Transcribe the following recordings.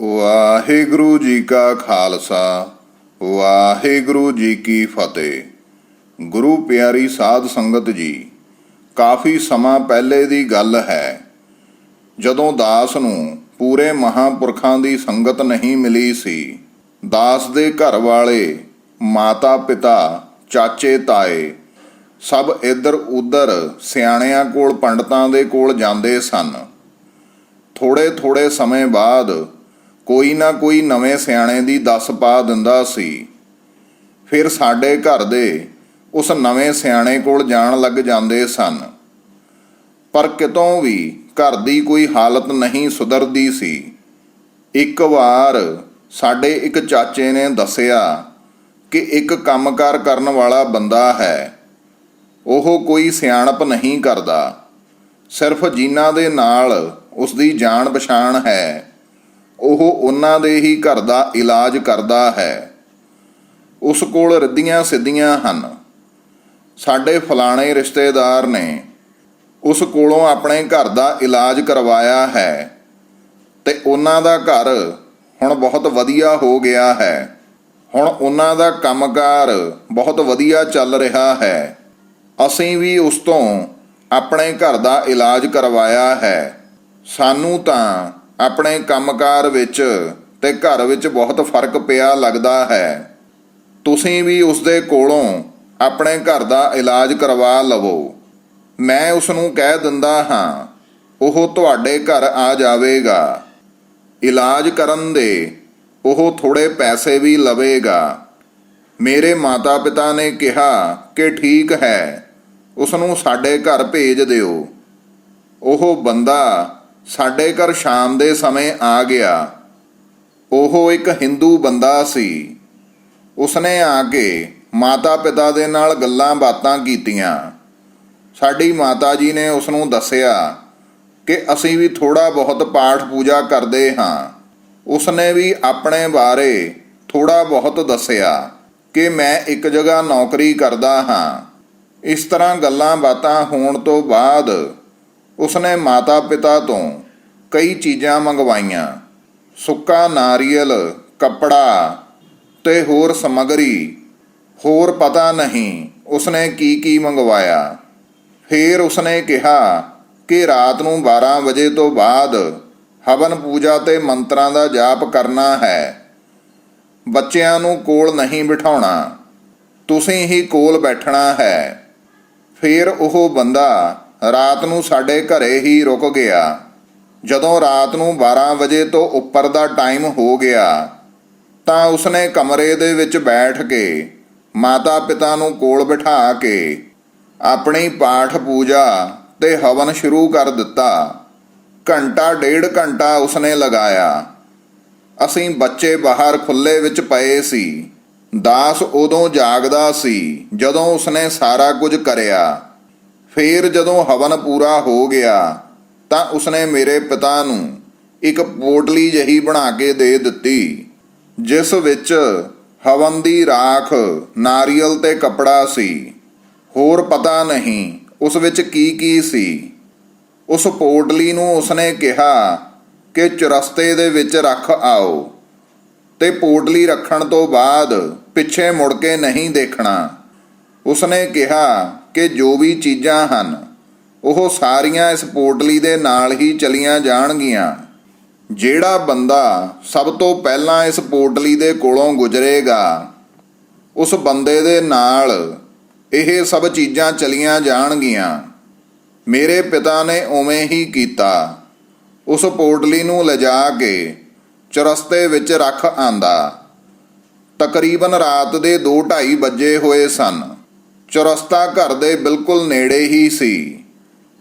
ਵਾਹਿਗੁਰੂ ਜੀ ਕਾ ਖਾਲਸਾ, ਵਾਹਿਗੁਰੂ ਜੀ ਕੀ ਫਤਿਹ। ਗੁਰੂ ਪਿਆਰੀ ਸਾਧ ਸੰਗਤ ਜੀ, ਕਾਫੀ ਸਮਾਂ ਪਹਿਲੇ ਦੀ ਗੱਲ ਹੈ। ਜਦੋਂ ਦਾਸ ਨੂੰ ਪੂਰੇ ਮਹਾਪੁਰਖਾਂ ਦੀ ਸੰਗਤ ਨਹੀਂ ਮਿਲੀ ਸੀ, ਦਾਸ ਦੇ ਘਰ ਵਾਲੇ, ਮਾਤਾ ਪਿਤਾ, ਚਾਚੇ ਤਾਏ, ਸਭ ਇੱਧਰ ਉੱਧਰ ਸਿਆਣਿਆਂ ਕੋਲ, ਪੰਡਤਾਂ ਦੇ ਕੋਲ ਜਾਂਦੇ ਸਨ। ਥੋੜੇ ਥੋੜੇ ਸਮੇਂ ਬਾਅਦ ਕੋਈ ਨਾ ਕੋਈ ਨਵੇਂ ਸਿਆਣੇ ਦੀ ਦੱਸ ਪਾ ਦਿੰਦਾ ਸੀ। ਫਿਰ ਸਾਡੇ ਘਰ ਦੇ ਉਸ ਨਵੇਂ ਸਿਆਣੇ ਕੋਲ ਜਾਣ ਲੱਗ ਜਾਂਦੇ ਸਨ। ਪਰ ਕਿਤੋਂ ਵੀ ਘਰ ਦੀ ਕੋਈ ਹਾਲਤ ਨਹੀਂ ਸੁਧਰਦੀ ਸੀ। ਇੱਕ ਵਾਰ ਸਾਡੇ ਇੱਕ ਚਾਚੇ ਨੇ ਦੱਸਿਆ ਕਿ ਇੱਕ ਕੰਮਕਾਰ ਕਰਨ ਵਾਲਾ ਬੰਦਾ ਹੈ। ਉਹ ਕੋਈ ਸਿਆਣਪ ਨਹੀਂ ਕਰਦਾ। ਸਿਰਫ ਜਿਨ੍ਹਾਂ ਦੇ ਨਾਲ ਉਸ ਦੀ ਜਾਣ ਪਛਾਣ ਹੈ। ਉਹ ਉਹਨਾਂ ਦੇ ਹੀ ਘਰ ਦਾ ਇਲਾਜ ਕਰਦਾ ਹੈ। ਉਸ ਕੋਲ ਰੱਦੀਆਂ ਸਿੱਧੀਆਂ ਹਨ। ਸਾਡੇ ਫਲਾਣੇ ਰਿਸ਼ਤੇਦਾਰ ਨੇ ਉਸ ਕੋਲੋਂ ਆਪਣੇ ਘਰ ਦਾ ਇਲਾਜ ਕਰਵਾਇਆ ਹੈ ਤੇ ਉਹਨਾਂ ਦਾ ਘਰ ਹੁਣ ਬਹੁਤ ਵਧੀਆ ਹੋ ਗਿਆ ਹੈ। ਹੁਣ ਉਹਨਾਂ ਦਾ ਕੰਮਕਾਰ ਬਹੁਤ ਵਧੀਆ ਚੱਲ ਰਿਹਾ ਹੈ। ਅਸੀਂ ਵੀ ਉਸ ਤੋਂ ਆਪਣੇ ਘਰ ਦਾ ਇਲਾਜ ਕਰਵਾਇਆ ਹੈ। ਸਾਨੂੰ ਤਾਂ ਆਪਣੇ ਕੰਮਕਾਰ ਵਿੱਚ ਤੇ ਘਰ ਵਿੱਚ ਬਹੁਤ ਫ਼ਰਕ ਪਿਆ ਲੱਗਦਾ ਹੈ। ਤੁਸੀਂ ਵੀ ਉਸ ਦੇ ਕੋਲੋਂ ਆਪਣੇ ਘਰ ਦਾ ਇਲਾਜ ਕਰਵਾ ਲਵੋ। ਮੈਂ ਉਸ ਨੂੰ ਕਹਿ ਦਿੰਦਾ ਹਾਂ, ਉਹ ਤੁਹਾਡੇ ਘਰ ਆ ਜਾਵੇਗਾ। ਇਲਾਜ ਕਰਨ ਦੇ ਉਹ ਥੋੜੇ ਪੈਸੇ ਵੀ ਲਵੇਗਾ। ਮੇਰੇ ਮਾਤਾ-ਪਿਤਾ ਨੇ ਕਿਹਾ ਕਿ ਠੀਕ ਹੈ ਉਸ ਨੂੰ ਸਾਡੇ ਘਰ ਭੇਜ ਦਿਓ। ਉਹ ਬੰਦਾ ਸਾਡੇ ਘਰ ਸ਼ਾਮ ਦੇ ਸਮੇਂ ਆ ਗਿਆ। ਉਹ ਇੱਕ ਹਿੰਦੂ ਬੰਦਾ ਸੀ। ਉਸਨੇ ਆ ਕੇ ਮਾਤਾ-ਪਿਤਾ ਦੇ ਨਾਲ ਗੱਲਾਂ ਬਾਤਾਂ ਕੀਤੀਆਂ। ਸਾਡੀ ਮਾਤਾ ਜੀ ਨੇ ਉਸ ਨੂੰ ਦੱਸਿਆ ਕਿ ਅਸੀਂ ਵੀ ਥੋੜਾ ਬਹੁਤ ਪਾਠ ਪੂਜਾ ਕਰਦੇ ਹਾਂ। ਉਸਨੇ ਵੀ ਆਪਣੇ ਬਾਰੇ ਥੋੜਾ ਬਹੁਤ ਦੱਸਿਆ ਕਿ ਮੈਂ ਇੱਕ ਜਗ੍ਹਾ ਨੌਕਰੀ ਕਰਦਾ ਹਾਂ। ਇਸ ਤਰ੍ਹਾਂ ਗੱਲਾਂ ਬਾਤਾਂ ਹੋਣ ਤੋਂ ਬਾਅਦ ਉਸਨੇ ਮਾਤਾ-ਪਿਤਾ ਤੋਂ ਕਈ ਚੀਜ਼ਾਂ ਮੰਗਵਾਈਆਂ। ਸੁੱਕਾ ਨਾਰੀਅਲ, ਕੱਪੜਾ ਤੇ ਹੋਰ ਸਮਗਰੀ। ਹੋਰ ਪਤਾ ਨਹੀਂ ਉਸਨੇ ਕੀ ਕੀ ਮੰਗਵਾਇਆ। ਫਿਰ ਉਸਨੇ ਕਿਹਾ ਕਿ ਰਾਤ ਨੂੰ 12 ਵਜੇ ਤੋਂ ਬਾਅਦ ਹਵਨ ਪੂਜਾ ਤੇ ਮੰਤਰਾਂ ਦਾ ਜਾਪ ਕਰਨਾ ਹੈ। ਬੱਚਿਆਂ ਨੂੰ ਕੋਲ ਨਹੀਂ ਬਿਠਾਉਣਾ। ਤੁਸੀਂ ਹੀ ਕੋਲ ਬੈਠਣਾ ਹੈ। ਫਿਰ ਉਹ ਬੰਦਾ ਰਾਤ ਨੂੰ ਸਾਡੇ ਘਰੇ ਹੀ ਰੁਕ ਗਿਆ। ਜਦੋਂ ਰਾਤ ਨੂੰ 12 ਵਜੇ ਤੋਂ ਉੱਪਰ ਦਾ ਟਾਈਮ ਹੋ ਗਿਆ, ਤਾਂ ਉਸਨੇ ਕਮਰੇ ਦੇ ਵਿੱਚ ਬੈਠ ਕੇ ਮਾਤਾ ਪਿਤਾ ਨੂੰ ਕੋਲ ਬਿਠਾ ਕੇ ਆਪਣੀ ਪਾਠ ਪੂਜਾ ਤੇ ਹਵਨ ਸ਼ੁਰੂ ਕਰ ਦਿੱਤਾ। ਘੰਟਾ ਡੇਢ ਘੰਟਾ ਉਸਨੇ ਲਗਾਇਆ। ਅਸੀਂ ਬੱਚੇ ਬਾਹਰ ਖੁੱਲੇ ਵਿੱਚ ਪਏ ਸੀ। ਦਾਸ ਉਦੋਂ ਜਾਗਦਾ ਸੀ ਜਦੋਂ ਉਸਨੇ ਸਾਰਾ ਕੁਝ ਕਰਿਆ। ਫੇਰ ਜਦੋਂ ਹਵਨ ਪੂਰਾ ਹੋ ਗਿਆ, ਤਾਂ ਉਸਨੇ ਮੇਰੇ ਪਿਤਾ ਨੂੰ ਇੱਕ ਪੋਟਲੀ ਜਹੀ ਬਣਾ ਕੇ ਦੇ ਦਿੱਤੀ, ਜਿਸ ਵਿੱਚ ਹਵਨ ਦੀ ਰਾਖ, ਨਾਰੀਅਲ ਤੇ ਕਪੜਾ ਸੀ। ਹੋਰ ਪਤਾ ਨਹੀਂ ਉਸ ਵਿੱਚ ਕੀ ਕੀ ਸੀ। ਉਸ ਪੋਟਲੀ ਨੂੰ ਉਸਨੇ ਕਿਹਾ ਕਿ ਚੁਰਸਤੇ ਦੇ ਵਿੱਚ ਰੱਖ ਆਓ ਤੇ ਪੋਟਲੀ ਰੱਖਣ ਤੋਂ ਬਾਅਦ ਪਿੱਛੇ ਮੁੜ ਕੇ ਨਹੀਂ ਦੇਖਣਾ। ਉਸਨੇ ਕਿਹਾ ਕਿ ਜੋ ਵੀ ਚੀਜ਼ਾਂ ਹਨ, ਉਹ ਸਾਰੀਆਂ ਇਸ ਪੋਟਲੀ ਦੇ ਨਾਲ ਹੀ ਚਲੀਆਂ ਜਾਣਗੀਆਂ। ਜਿਹੜਾ ਬੰਦਾ ਸਭ ਤੋਂ ਪਹਿਲਾਂ ਇਸ ਪੋਟਲੀ ਦੇ ਕੋਲੋਂ ਗੁਜ਼ਰੇਗਾ, ਉਸ ਬੰਦੇ ਦੇ ਨਾਲ ਇਹ ਸਭ ਚੀਜ਼ਾਂ ਚਲੀਆਂ ਜਾਣਗੀਆਂ। ਮੇਰੇ ਪਿਤਾ ਨੇ ਉਵੇਂ ਹੀ ਕੀਤਾ। ਉਸ ਪੋਟਲੀ ਨੂੰ ਲਿਜਾ ਕੇ ਚਰਸਤੇ ਵਿੱਚ ਰੱਖ ਆਂਦਾ। ਤਕਰੀਬਨ ਰਾਤ ਦੇ 2:30 ਵਜੇ ਹੋਏ ਸਨ। ਚੁਰਸਤਾ ਘਰ ਦੇ ਬਿਲਕੁਲ ਨੇੜੇ ਹੀ ਸੀ।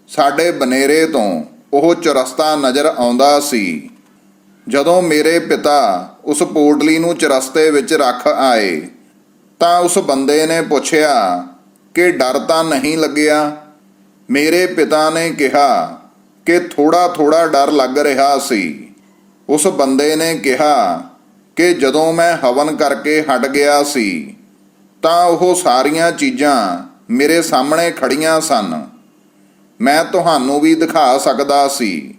ਸਾਡੇ ਬਨੇਰੇ ਤੋਂ ਉਹ ਚੁਰਸਤਾ ਨਜ਼ਰ ਆਉਂਦਾ ਸੀ। ਜਦੋਂ ਮੇਰੇ ਪਿਤਾ ਉਸ ਪੋਟਲੀ ਨੂੰ ਚੁਰਸਤੇ ਵਿੱਚ ਰੱਖ ਆਏ, ਤਾਂ ਉਸ ਬੰਦੇ ਨੇ ਪੁੱਛਿਆ ਕਿ ਡਰ ਤਾਂ ਨਹੀਂ ਲੱਗਿਆ? ਮੇਰੇ ਪਿਤਾ ਨੇ ਕਿਹਾ ਕਿ ਥੋੜਾ ਥੋੜਾ ਡਰ ਲੱਗ ਰਿਹਾ ਸੀ। ਉਸ ਬੰਦੇ ਨੇ ਕਿਹਾ ਕਿ ਜਦੋਂ ਮੈਂ ਹਵਨ ਕਰਕੇ ਹਟ ਗਿਆ ਸੀ ਤਾਂ ਉਹ ਸਾਰੀਆਂ ਚੀਜ਼ਾਂ ਮੇਰੇ ਸਾਹਮਣੇ ਖੜੀਆਂ ਸਨ। ਮੈਂ ਤੁਹਾਨੂੰ ਵੀ ਦਿਖਾ ਸਕਦਾ ਸੀ।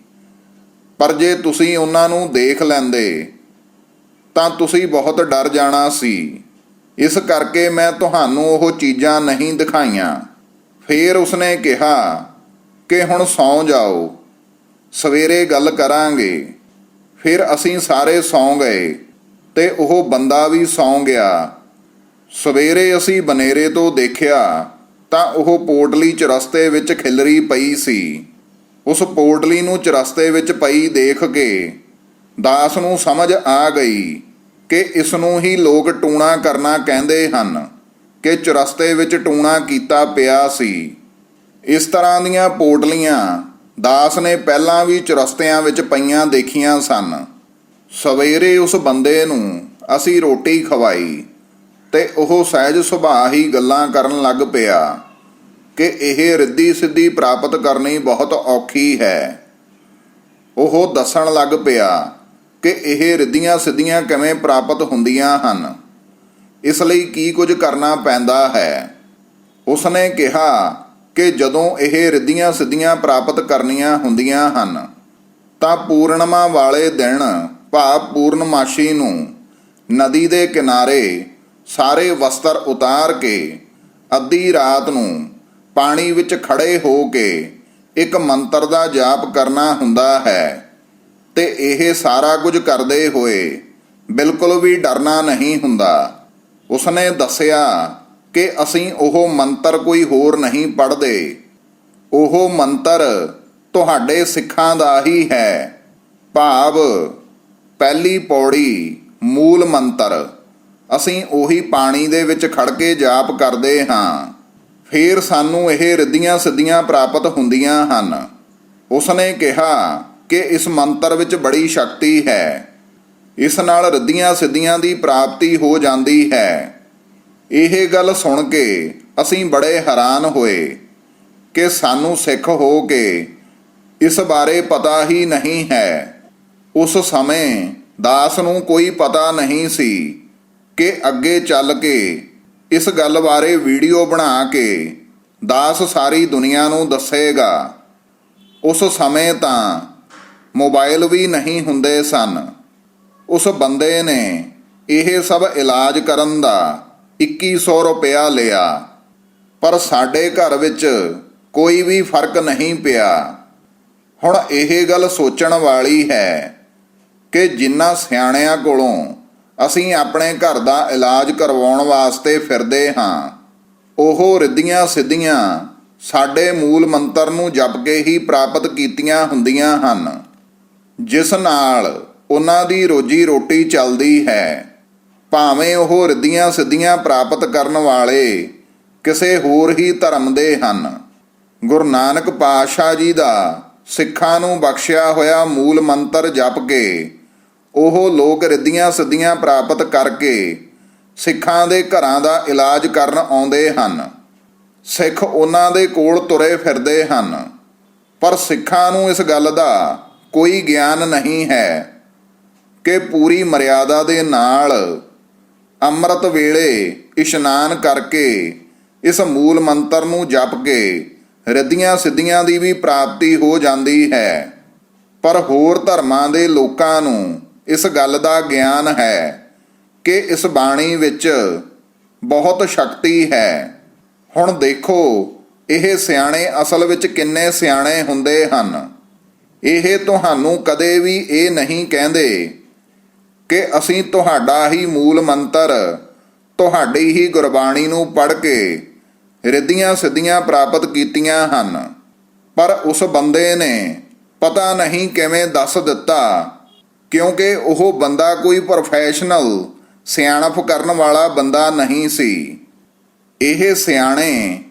ਪਰ ਜੇ ਤੁਸੀਂ ਉਹਨਾਂ ਨੂੰ ਦੇਖ ਲੈਂਦੇ, ਤਾਂ ਤੁਸੀਂ ਬਹੁਤ ਡਰ ਜਾਣਾ ਸੀ। ਇਸ ਕਰਕੇ ਮੈਂ ਤੁਹਾਨੂੰ ਉਹ ਚੀਜ਼ਾਂ ਨਹੀਂ ਦਿਖਾਈਆਂ। ਫੇਰ ਉਸਨੇ ਕਿਹਾ ਕਿ ਹੁਣ ਸੌਂ ਜਾਓ। ਸਵੇਰੇ ਗੱਲ ਕਰਾਂਗੇ। ਫਿਰ ਅਸੀਂ ਸਾਰੇ ਸੌਂ ਗਏ ਤੇ ਉਹ ਬੰਦਾ ਵੀ ਸੌਂ ਗਿਆ। ਸਵੇਰੇ ਅਸੀਂ ਬਨੇਰੇ ਤੋਂ ਦੇਖਿਆ ਤਾਂ ਉਹ ਪੋਟਲੀ ਚਰਸਤੇ ਵਿੱਚ ਖਿਲਰੀ ਪਈ ਸੀ। ਉਸ ਪੋਟਲੀ ਨੂੰ ਚਰਸਤੇ ਵਿੱਚ ਪਈ ਦੇਖ ਕੇ ਦਾਸ ਨੂੰ ਸਮਝ ਆ ਗਈ ਕਿ ਇਸ ਨੂੰ ਹੀ ਲੋਕ ਟੂਣਾ ਕਰਨਾ ਕਹਿੰਦੇ ਹਨ, ਕਿ ਚਰਸਤੇ ਵਿੱਚ ਟੂਣਾ ਕੀਤਾ ਪਿਆ ਸੀ। ਇਸ ਤਰ੍ਹਾਂ ਦੀਆਂ ਪੋਟਲੀਆਂ ਦਾਸ ਨੇ ਪਹਿਲਾਂ ਵੀ ਚਰਸਤਿਆਂ ਵਿੱਚ ਪਈਆਂ ਦੇਖੀਆਂ ਸਨ। ਸਵੇਰੇ ਉਸ ਬੰਦੇ ਨੂੰ ਅਸੀਂ ਰੋਟੀ ਖਵਾਈ। ਤੇ ਉਹ ਸਹਿਜ ਸੁਭਾਅ ਹੀ ਗੱਲਾਂ ਕਰਨ ਲੱਗ ਪਿਆ ਕਿ ਇਹ ਰਿੱਧੀ ਸਿੱਧੀ ਪ੍ਰਾਪਤ ਕਰਨੀ ਬਹੁਤ ਔਖੀ ਹੈ। ਉਹ ਦੱਸਣ ਲੱਗ ਪਿਆ ਕਿ ਇਹ ਰਿੱਧੀਆਂ ਸਿੱਧੀਆਂ ਕਿਵੇਂ ਪ੍ਰਾਪਤ ਹੁੰਦੀਆਂ ਹਨ। ਇਸ ਲਈ ਕੀ ਕੁਝ ਕਰਨਾ ਪੈਂਦਾ ਹੈ। ਉਸਨੇ ਕਿਹਾ ਕਿ ਜਦੋਂ ਇਹ ਰਿੱਧੀਆਂ ਸਿੱਧੀਆਂ ਪ੍ਰਾਪਤ ਕਰਨੀਆਂ ਹੁੰਦੀਆਂ ਹਨ, ਤਾਂ ਪੂਰਣਮਾ ਵਾਲੇ ਦਿਨ ਭਾਵ ਪੂਰਨਮਾਸ਼ੀ ਨੂੰ ਨਦੀ ਦੇ ਕਿਨਾਰੇ ਸਾਰੇ ਵਸਤਰ ਉਤਾਰ ਕੇ ਅੱਧੀ ਰਾਤ ਨੂੰ ਪਾਣੀ ਵਿੱਚ ਖੜੇ ਹੋ ਕੇ ਇੱਕ ਮੰਤਰ ਦਾ ਜਾਪ ਕਰਨਾ ਹੁੰਦਾ ਹੈ ਤੇ ਇਹ ਸਾਰਾ ਕੁਝ ਕਰਦੇ ਹੋਏ ਬਿਲਕੁਲ ਵੀ ਡਰਨਾ ਨਹੀਂ ਹੁੰਦਾ। ਉਸਨੇ ਦੱਸਿਆ ਕਿ ਅਸੀਂ ਉਹ ਮੰਤਰ ਕੋਈ ਹੋਰ ਨਹੀਂ ਪੜ੍ਹਦੇ। ਉਹ ਮੰਤਰ ਤੁਹਾਡੇ ਸਿੱਖਾਂ ਦਾ ਹੀ ਹੈ। ਭਾਵ, ਪਹਿਲੀ ਪੌੜੀ ਮੂਲ ਮੰਤਰ। ਅਸੀਂ ਉਹੀ ਪਾਣੀ ਦੇ ਵਿੱਚ ਖੜ ਕੇ ਜਾਪ ਕਰਦੇ ਹਾਂ। ਫਿਰ ਸਾਨੂੰ ਇਹ ਰਿੱਧੀਆਂ ਸਿੱਧੀਆਂ ਪ੍ਰਾਪਤ ਹੁੰਦੀਆਂ ਹਨ। ਉਸਨੇ ਕਿਹਾ ਕਿ ਇਸ ਮੰਤਰ ਵਿੱਚ ਬੜੀ ਸ਼ਕਤੀ ਹੈ। ਇਸ ਨਾਲ ਰਿੱਧੀਆਂ ਸਿੱਧੀਆਂ ਦੀ ਪ੍ਰਾਪਤੀ ਹੋ ਜਾਂਦੀ ਹੈ। ਇਹ ਗੱਲ ਸੁਣ ਕੇ ਅਸੀਂ ਬੜੇ ਹੈਰਾਨ ਹੋਏ ਕਿ ਸਾਨੂੰ ਸਿੱਖ ਹੋ ਕੇ ਇਸ ਬਾਰੇ ਪਤਾ ਹੀ ਨਹੀਂ ਹੈ। ਉਸ ਸਮੇਂ ਦਾਸ ਨੂੰ ਕੋਈ ਪਤਾ ਨਹੀਂ ਸੀ ਕਿ ਅੱਗੇ ਚੱਲ ਕੇ, ਇਸ ਗੱਲ ਬਾਰੇ ਵੀਡੀਓ ਬਣਾ ਕੇ ਦਾਸ ਸਾਰੀ ਦੁਨੀਆ ਨੂੰ ਦੱਸੇਗਾ। ਉਸ ਸਮੇਂ ਤਾਂ ਮੋਬਾਈਲ ਵੀ ਨਹੀਂ ਹੁੰਦੇ ਸਨ। ਉਸ ਬੰਦੇ ਨੇ ਇਹ ਸਭ ਇਲਾਜ ਕਰਨ ਦਾ 2100 ਰੁਪਇਆ ਲਿਆ। ਪਰ ਸਾਡੇ ਘਰ ਵਿੱਚ ਕੋਈ ਵੀ ਫ਼ਰਕ ਨਹੀਂ ਪਿਆ। ਹੁਣ ਇਹ ਗੱਲ ਸੋਚਣ ਵਾਲੀ ਹੈ ਕਿ ਜਿੰਨਾ ਸਿਆਣਿਆਂ ਕੋਲੋਂ ਅਸੀਂ ਆਪਣੇ ਘਰ ਦਾ ਇਲਾਜ ਕਰਵਾਉਣ ਵਾਸਤੇ ਫਿਰਦੇ ਹਾਂ। ਉਹ ਰਿੱਧੀਆਂ ਸਿੱਧੀਆਂ ਸਾਡੇ ਮੂਲ ਮੰਤਰ ਨੂੰ ਜਪ ਕੇ ਹੀ ਪ੍ਰਾਪਤ ਕੀਤੀਆਂ ਹੁੰਦੀਆਂ ਹਨ। ਜਿਸ ਨਾਲ ਉਹਨਾਂ ਦੀ ਰੋਜੀ ਰੋਟੀ ਚੱਲਦੀ ਹੈ। ਭਾਵੇਂ ਉਹ ਰਿੱਧੀਆਂ ਸਿੱਧੀਆਂ ਪ੍ਰਾਪਤ ਕਰਨ ਵਾਲੇ ਕਿਸੇ ਹੋਰ ਹੀ ਧਰਮ ਦੇ ਹਨ। ਗੁਰੂ ਨਾਨਕ ਪਾਤਸ਼ਾਹ ਜੀ ਦਾ ਸਿੱਖਾਂ ਨੂੰ ਬਖਸ਼ਿਆ ਹੋਇਆ ਮੂਲ ਮੰਤਰ ਜਪ ਕੇ ਉਹ ਲੋਕ ਰਿੱਧੀਆਂ ਸਿੱਧੀਆਂ ਪ੍ਰਾਪਤ ਕਰਕੇ ਸਿੱਖਾਂ ਦੇ ਘਰਾਂ ਦਾ ਇਲਾਜ ਕਰਨ ਆਉਂਦੇ ਹਨ। ਸਿੱਖ ਉਹਨਾਂ ਦੇ ਕੋਲ ਤੁਰੇ ਫਿਰਦੇ ਹਨ। ਪਰ ਸਿੱਖਾਂ ਨੂੰ ਇਸ ਗੱਲ ਦਾ ਕੋਈ ਗਿਆਨ ਨਹੀਂ ਹੈ ਕਿ ਪੂਰੀ ਮਰਿਆਦਾ ਦੇ ਨਾਲ ਅੰਮ੍ਰਿਤ ਵੇਲੇ ਇਸ਼ਨਾਨ ਕਰਕੇ ਇਸ ਮੂਲ ਮੰਤਰ ਨੂੰ ਜਪ ਕੇ ਰਿੱਧੀਆਂ ਸਿੱਧੀਆਂ ਦੀ ਵੀ ਪ੍ਰਾਪਤੀ ਹੋ ਜਾਂਦੀ ਹੈ। ਪਰ ਹੋਰ ਧਰਮਾਂ ਦੇ ਲੋਕਾਂ ਨੂੰ ਇਸ ਗੱਲ ਦਾ ਗਿਆਨ ਹੈ ਕਿ ਇਸ ਬਾਣੀ ਵਿੱਚ ਬਹੁਤ ਸ਼ਕਤੀ ਹੈ। ਹੁਣ ਦੇਖੋ, ਇਹ ਸਿਆਣੇ ਅਸਲ ਵਿੱਚ ਕਿੰਨੇ ਸਿਆਣੇ ਹੁੰਦੇ ਹਨ? ਇਹ ਤੁਹਾਨੂੰ ਕਦੇ ਵੀ ਇਹ ਨਹੀਂ ਕਹਿੰਦੇ ਕਿ ਅਸੀਂ ਤੁਹਾਡਾ ਹੀ ਮੂਲ ਮੰਤਰ, ਤੁਹਾਡੀ ਹੀ ਗੁਰਬਾਣੀ ਨੂੰ ਪੜ੍ਹ ਕੇ ਰਿੱਧੀਆਂ ਸਿੱਧੀਆਂ ਪ੍ਰਾਪਤ ਕੀਤੀਆਂ ਹਨ। ਪਰ ਉਸ ਬੰਦੇ ਨੇ ਪਤਾ ਨਹੀਂ ਕਿਵੇਂ ਦੱਸ ਦਿੱਤਾ ਕਿਉਂਕਿ ਉਹ ਬੰਦਾ ਕੋਈ ਪ੍ਰੋਫੈਸ਼ਨਲ ਸਿਆਣਪ ਕਰਨ ਵਾਲਾ ਬੰਦਾ ਨਹੀਂ ਸੀ। ਇਹ ਸਿਆਣੇ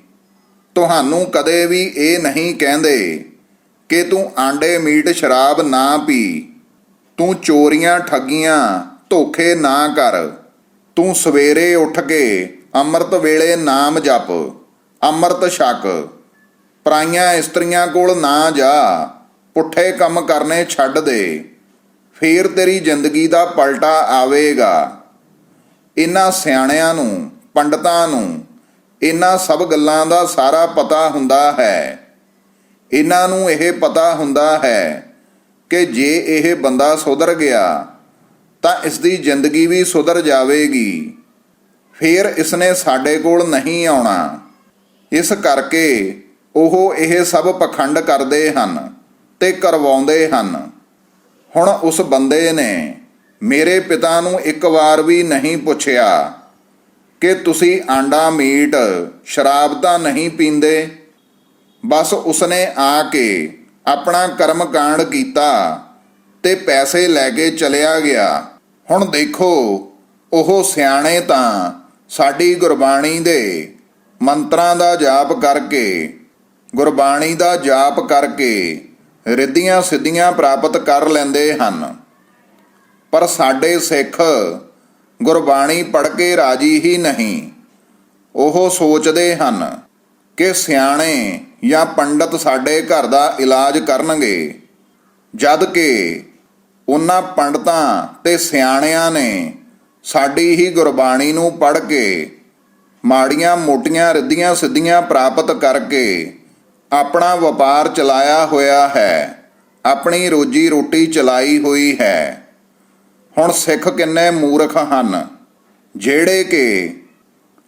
ਤੁਹਾਨੂੰ ਕਦੇ ਵੀ ਇਹ ਨਹੀਂ ਕਹਿੰਦੇ ਕਿ ਤੂੰ ਆਂਡੇ ਮੀਟ ਸ਼ਰਾਬ ਨਾ ਪੀ, ਤੂੰ ਚੋਰੀਆਂ ਠੱਗੀਆਂ ਧੋਖੇ ਨਾ ਕਰ, ਤੂੰ ਸਵੇਰੇ ਉੱਠ ਕੇ ਅੰਮ੍ਰਿਤ ਵੇਲੇ ਨਾਮ ਜਪ, ਅੰਮ੍ਰਿਤ ਛਕ, ਪਰਾਈਆਂ ਇਸਤਰੀਆਂ ਕੋਲ ਨਾ ਜਾ, ਪੁੱਠੇ ਕੰਮ ਕਰਨੇ ਛੱਡ ਦੇ। ਫੇਰ ਤੇਰੀ ਜ਼ਿੰਦਗੀ ਦਾ ਪਲਟਾ ਆਵੇਗਾ। ਇਹਨਾਂ ਸਿਆਣਿਆਂ ਨੂੰ, ਪੰਡਤਾਂ ਨੂੰ ਇਹਨਾਂ ਸਭ ਗੱਲਾਂ ਦਾ ਸਾਰਾ ਪਤਾ ਹੁੰਦਾ ਹੈ। ਇਹਨਾਂ ਨੂੰ ਇਹ ਪਤਾ ਹੁੰਦਾ ਹੈ ਕਿ ਜੇ ਇਹ ਬੰਦਾ ਸੁਧਰ ਗਿਆ, ਤਾਂ ਇਸ ਦੀ ਜ਼ਿੰਦਗੀ ਵੀ ਸੁਧਰ ਜਾਵੇਗੀ। ਫਿਰ ਇਸਨੇ ਸਾਡੇ ਕੋਲ ਨਹੀਂ ਆਉਣਾ। ਇਸ ਕਰਕੇ ਉਹ ਇਹ ਸਭ ਪਖੰਡ ਕਰਦੇ ਹਨ ਤੇ ਕਰਵਾਉਂਦੇ ਹਨ। ਹੁਣ ਉਸ ਬੰਦੇ ਨੇ ਮੇਰੇ ਪਿਤਾ ਨੂੰ ਇੱਕ ਵਾਰ ਵੀ ਨਹੀਂ ਪੁੱਛਿਆ ਕਿ ਤੁਸੀਂ ਆਂਡਾ ਮੀਟ ਸ਼ਰਾਬ ਤਾਂ ਨਹੀਂ ਪੀਂਦੇ? ਬਸ ਉਸਨੇ ਆ ਕੇ ਆਪਣਾ ਕਰਮ ਕਾਂਡ ਕੀਤਾ ਤੇ ਪੈਸੇ ਲੈ ਕੇ ਚਲਿਆ ਗਿਆ। ਹੁਣ ਦੇਖੋ, ਉਹ ਸਿਆਣੇ ਤਾਂ ਸਾਡੀ ਗੁਰਬਾਣੀ ਦੇ ਮੰਤਰਾਂ ਦਾ ਜਾਪ ਕਰਕੇ, ਗੁਰਬਾਣੀ ਦਾ ਜਾਪ ਕਰਕੇ ਰਿੱਧੀਆਂ ਸਿੱਧੀਆਂ ਪ੍ਰਾਪਤ ਕਰ ਲੈਂਦੇ ਹਨ। ਪਰ ਸਾਡੇ ਸਿੱਖ ਗੁਰਬਾਣੀ ਪੜ੍ਹ ਕੇ ਰਾਜੀ ਹੀ ਨਹੀਂ। ਉਹ ਸੋਚਦੇ ਹਨ ਕਿ ਸਿਆਣੇ ਜਾਂ ਪੰਡਤ ਸਾਡੇ ਘਰ ਦਾ ਇਲਾਜ ਕਰਨਗੇ, ਜਦ ਕਿ ਉਹਨਾਂ ਪੰਡਤਾਂ ਤੇ ਸਿਆਣਿਆਂ ਨੇ ਸਾਡੀ ਹੀ ਗੁਰਬਾਣੀ ਨੂੰ ਪੜ੍ਹ ਕੇ ਮਾੜੀਆਂ ਮੋਟੀਆਂ ਰਿੱਧੀਆਂ ਸਿੱਧੀਆਂ ਪ੍ਰਾਪਤ ਕਰਕੇ ਆਪਣਾ ਵਪਾਰ ਚਲਾਇਆ ਹੋਇਆ ਹੈ। ਆਪਣੀ ਰੋਜੀ ਰੋਟੀ ਚਲਾਈ ਹੋਈ ਹੈ। ਹੁਣ ਸਿੱਖ ਕਿੰਨੇ ਮੂਰਖ ਹਨ, ਜਿਹੜੇ ਕਿ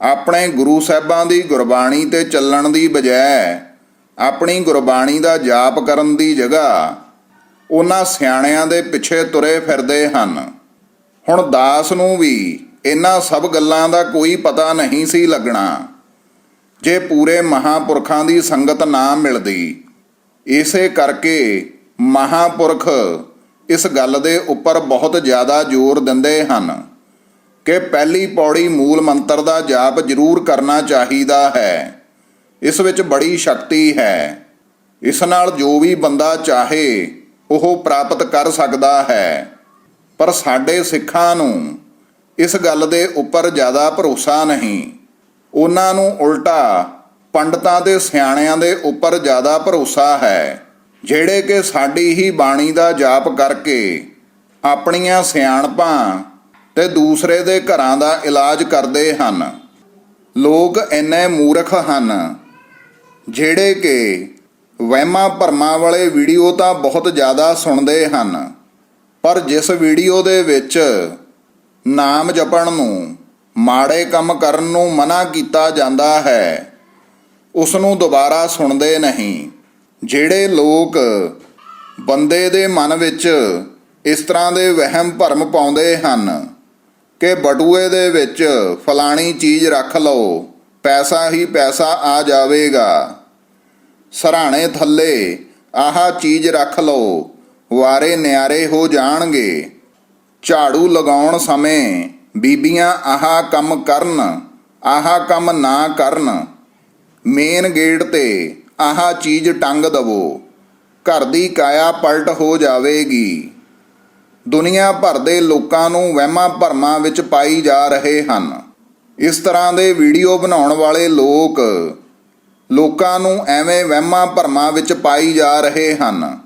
ਆਪਣੇ ਗੁਰੂ ਸਾਹਿਬਾਂ ਦੀ ਗੁਰਬਾਣੀ ਤੇ ਚੱਲਣ ਦੀ ਬਜਾਏ ਆਪਣੀ ਗੁਰਬਾਣੀ ਦਾ ਜਾਪ ਕਰਨ ਦੀ ਜਗ੍ਹਾ ਉਹਨਾਂ ਸਿਆਣਿਆਂ ਦੇ ਪਿੱਛੇ ਤੁਰੇ ਫਿਰਦੇ ਹਨ। ਹੁਣ ਦਾਸ ਨੂੰ ਵੀ ਇਹਨਾਂ ਸਭ ਗੱਲਾਂ ਦਾ ਕੋਈ ਪਤਾ ਨਹੀਂ ਸੀ ਲੱਗਣਾ। ਜੇ ਪੂਰੇ ਮਹਾਪੁਰਖਾਂ ਦੀ ਸੰਗਤ ਨਾ ਮਿਲਦੀ। ਇਸੇ ਕਰਕੇ ਮਹਾਪੁਰਖ ਇਸ ਗੱਲ ਦੇ ਉੱਪਰ ਬਹੁਤ ਜ਼ਿਆਦਾ ਜ਼ੋਰ ਦਿੰਦੇ ਹਨ ਕਿ ਪਹਿਲੀ ਪੌੜੀ ਮੂਲ ਮੰਤਰ ਦਾ ਜਾਪ ਜ਼ਰੂਰ ਕਰਨਾ ਚਾਹੀਦਾ ਹੈ। ਇਸ ਵਿੱਚ ਬੜੀ ਸ਼ਕਤੀ ਹੈ। ਇਸ ਨਾਲ ਜੋ ਵੀ ਬੰਦਾ ਚਾਹੇ ਉਹ ਪ੍ਰਾਪਤ ਕਰ ਸਕਦਾ ਹੈ। ਪਰ ਸਾਡੇ ਸਿੱਖਾਂ ਨੂੰ ਇਸ ਗੱਲ ਦੇ ਉੱਪਰ ਜ਼ਿਆਦਾ ਭਰੋਸਾ ਨਹੀਂ। ਉਹਨਾਂ ਨੂੰ ਉਲਟਾ, ਪੰਡਤਾਂ ਤੇ ਸਿਆਣਿਆਂ ਦੇ ਉੱਪਰ ਜ਼ਿਆਦਾ ਭਰੋਸਾ ਹੈ, ਜਿਹੜੇ ਕਿ ਸਾਡੀ ਹੀ ਬਾਣੀ ਦਾ ਜਾਪ ਕਰਕੇ ਆਪਣੀਆਂ ਸਿਆਣਪਾਂ ਤੇ ਦੂਸਰੇ ਦੇ ਘਰਾਂ ਦਾ ਇਲਾਜ ਕਰਦੇ ਹਨ। ਲੋਕ ਇੰਨੇ ਮੂਰਖ ਹਨ, ਜਿਹੜੇ ਕਿ ਵਹਿਮਾਂ ਭਰਮਾਂ ਵਾਲੇ ਵੀਡੀਓ ਤਾਂ ਬਹੁਤ ਜ਼ਿਆਦਾ ਸੁਣਦੇ ਹਨ, ਪਰ ਜਿਸ ਵੀਡੀਓ ਦੇ ਵਿੱਚ ਨਾਮ ਜਪਣ ਨੂੰ ਮਾੜੇ ਕੰਮ ਕਰਨ ਨੂੰ ਮਨਾ ਕੀਤਾ ਜਾਂਦਾ ਹੈ। ਉਸ ਨੂੰ ਦੁਬਾਰਾ ਸੁਣਦੇ ਨਹੀਂ। ਜਿਹੜੇ ਲੋਕ ਬੰਦੇ ਦੇ ਮਨ ਵਿੱਚ ਇਸ ਤਰ੍ਹਾਂ ਦੇ ਵਹਿਮ ਭਰਮ ਪਾਉਂਦੇ ਹਨ ਕਿ ਬਟੂਏ ਦੇ ਵਿੱਚ ਫਲਾਣੀ ਚੀਜ਼ ਰੱਖ ਲਓ, ਪੈਸਾ ਹੀ ਪੈਸਾ ਆ ਜਾਵੇਗਾ। ਸਰਾਣੇ ਥੱਲੇ ਆਹ ਚੀਜ਼ ਰੱਖ ਲਓ, ਵਾਰੇ ਨਿਆਰੇ ਹੋ ਜਾਣਗੇ। ਝਾੜੂ ਲਗਾਉਣ ਸਮੇਂ ਬੀਬੀਆਂ ਆਹ ਕੰਮ ਕਰਨ, ਆਹ ਕੰਮ ਨਾ ਕਰਨ। ਮੇਨ ਗੇਟ ਤੇ ਆਹ ਚੀਜ਼ ਟੰਗ ਦਵੋ। ਘਰ ਦੀ ਕਾਇਆ ਪਲਟ ਹੋ ਜਾਵੇਗੀ। ਦੁਨੀਆ ਭਰ ਦੇ ਲੋਕਾਂ ਨੂੰ ਵਹਿਮਾਂ ਭਰਮਾਂ ਵਿੱਚ ਪਾਈ ਜਾ ਰਹੇ ਹਨ। ਇਸ ਤਰ੍ਹਾਂ ਦੇ ਵੀਡੀਓ ਬਣਾਉਣ ਵਾਲੇ ਲੋਕ ਲੋਕਾਂ ਨੂੰ ਐਵੇਂ ਵਹਿਮਾਂ ਭਰਮਾਂ ਵਿੱਚ ਪਾਈ ਜਾ ਰਹੇ ਹਨ।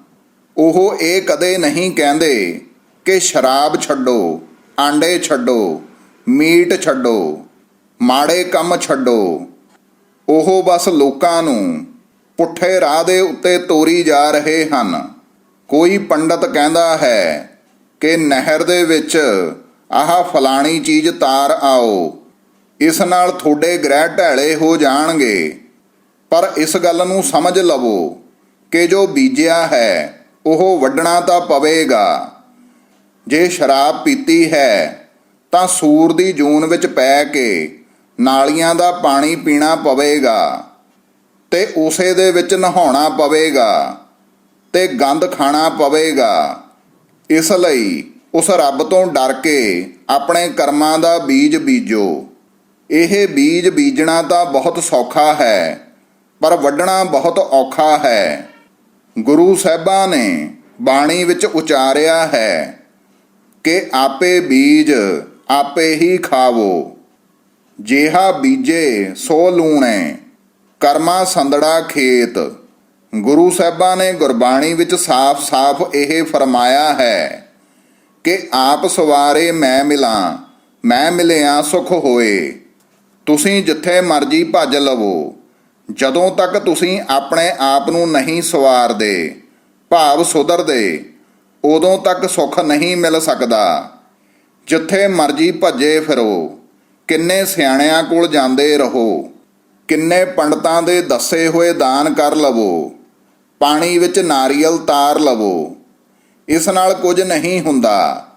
ਉਹ ਇਹ ਕਦੇ ਨਹੀਂ ਕਹਿੰਦੇ ਕਿ ਸ਼ਰਾਬ ਛੱਡੋ। ਆਂਡੇ ਛੱਡੋ, ਮੀਟ ਛੱਡੋ, ਮਾੜੇ ਕੰਮ ਛੱਡੋ। ਉਹ ਬਸ ਲੋਕਾਂ ਨੂੰ ਪੁੱਠੇ ਰਾਹ ਦੇ ਉੱਤੇ ਤੋਰੀ ਜਾ ਰਹੇ ਹਨ। ਕੋਈ ਪੰਡਤ ਕਹਿੰਦਾ ਹੈ ਕਿ ਨਹਿਰ ਦੇ ਵਿੱਚ ਆਹ ਫਲਾਣੀ ਚੀਜ਼ ਤਾਰ ਆਓ। ਇਸ ਨਾਲ ਤੁਹਾਡੇ ਗ੍ਰਹਿ ਢੈਲੇ ਹੋ ਜਾਣਗੇ। ਪਰ ਇਸ ਗੱਲ ਨੂੰ ਸਮਝ ਲਵੋ ਕਿ ਜੋ ਬੀਜਿਆ ਹੈ, ਉਹ ਵੱਢਣਾ ਤਾਂ ਪਵੇਗਾ। ਜੇ ਸ਼ਰਾਬ ਪੀਤੀ ਹੈ, ਤਾਂ ਸੂਰ ਦੀ ਜੂਨ ਵਿੱਚ ਪੈ ਕੇ ਨਾਲੀਆਂ ਦਾ ਪਾਣੀ ਪੀਣਾ ਪਵੇਗਾ ਤੇ ਉਸੇ ਦੇ ਵਿੱਚ ਨਹਾਉਣਾ ਪਵੇਗਾ ਤੇ ਗੰਦ ਖਾਣਾ ਪਵੇਗਾ। ਇਸ ਲਈ ਉਸ ਰੱਬ ਤੋਂ ਡਰ ਕੇ ਆਪਣੇ ਕਰਮਾਂ ਦਾ ਬੀਜ ਬੀਜੋ। ਇਹ ਬੀਜ ਬੀਜਣਾ ਤਾਂ ਬਹੁਤ ਸੌਖਾ ਹੈ, ਪਰ ਵੱਢਣਾ ਬਹੁਤ ਔਖਾ ਹੈ। ਗੁਰੂ ਸਾਹਿਬਾਂ ਨੇ ਬਾਣੀ ਵਿੱਚ ਉਚਾਰਿਆ ਹੈ ਕਿ ਆਪੇ ਬੀਜ ਆਪੇ ਹੀ ਖਾਵੋ। ਜਿਹਾ ਬੀਜੇ ਸੋ ਲੂਣੇ, ਕਰਮਾ ਸੰਦੜਾ ਖੇਤ। ਗੁਰੂ ਸਾਹਿਬਾਂ ਨੇ ਗੁਰਬਾਣੀ ਵਿੱਚ ਸਾਫ਼-ਸਾਫ਼ ਇਹ ਫਰਮਾਇਆ ਹੈ ਕਿ ਆਪ ਸਵਾਰੇ ਮੈਂ ਮਿਲਾਂ, ਮੈਂ ਮਿਲਿਆ ਸੁਖ ਹੋਏ। ਤੁਸੀਂ ਜਿੱਥੇ ਮਰਜ਼ੀ ਭੱਜ ਲਵੋ, ਜਦੋਂ ਤੱਕ ਤੁਸੀਂ ਆਪਣੇ ਆਪ ਨੂੰ ਨਹੀਂ ਸਵਾਰਦੇ, ਭਾਵ ਸੁਧਰਦੇ। ਉਦੋਂ ਤੱਕ ਸੁੱਖ ਨਹੀਂ ਮਿਲ ਸਕਦਾ। ਜਿੱਥੇ ਮਰਜ਼ੀ ਭੱਜੇ ਫਿਰੋ। ਕਿੰਨੇ ਸਿਆਣਿਆਂ ਕੋਲ ਜਾਂਦੇ ਰਹੋ। ਕਿੰਨੇ ਪੰਡਤਾਂ ਦੇ ਦੱਸੇ ਹੋਏ ਦਾਨ ਕਰ ਲਵੋ। ਪਾਣੀ ਵਿੱਚ ਨਾਰੀਅਲ ਤਾਰ ਲਵੋ। ਇਸ ਨਾਲ ਕੁਝ ਨਹੀਂ ਹੁੰਦਾ।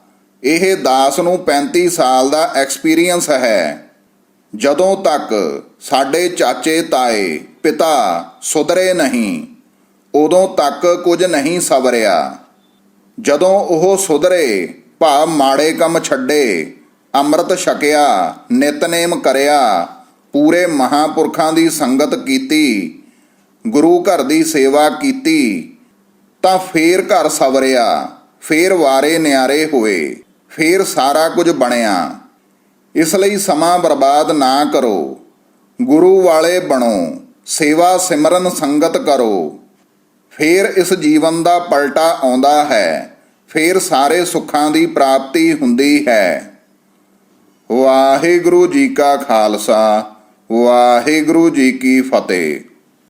ਇਹ ਦਾਸ ਨੂੰ 35 ਸਾਲ ਦਾ ਐਕਸਪੀਰੀਅੰਸ ਹੈ। ਜਦੋਂ ਤੱਕ ਸਾਡੇ ਚਾਚੇ ਤਾਏ ਪਿਤਾ ਸੁਧਰੇ ਨਹੀਂ, ਉਦੋਂ ਤੱਕ ਕੁਝ ਨਹੀਂ ਸਵਰਿਆ। ਜਦੋਂ ਉਹ ਸੁਧਰੇ ਭਾ ਮਾੜੇ ਕੰਮ ਛੱਡੇ, ਅੰਮ੍ਰਿਤ ਛਕਿਆ, ਨਿਤਨੇਮ ਕਰਿਆ, ਪੂਰੇ ਮਹਾਪੁਰਖਾਂ ਦੀ ਸੰਗਤ ਕੀਤੀ, ਗੁਰੂ ਘਰ ਦੀ ਸੇਵਾ ਕੀਤੀ, ਤਾਂ ਫੇਰ ਘਰ ਸਵਰਿਆ, ਫੇਰ ਵਾਰੇ ਨਿਆਰੇ ਹੋਏ, ਫੇਰ ਸਾਰਾ ਕੁਝ ਬਣਿਆ। ਇਸ ਲਈ ਸਮਾਂ ਬਰਬਾਦ ਨਾ ਕਰੋ। ਗੁਰੂ ਵਾਲੇ ਬਣੋ, ਸੇਵਾ ਸਿਮਰਨ ਸੰਗਤ ਕਰੋ। ਫੇਰ ਇਸ ਜੀਵਨ ਦਾ ਪਲਟਾ ਆਉਂਦਾ ਹੈ। ਫਿਰ ਸਾਰੇ ਸੁੱਖਾਂ ਦੀ ਪ੍ਰਾਪਤੀ ਹੁੰਦੀ ਹੈ। ਵਾਹਿਗੁਰੂ ਜੀ ਕਾ ਖਾਲਸਾ, ਵਾਹਿਗੁਰੂ ਜੀ ਕੀ ਫਤਿਹ।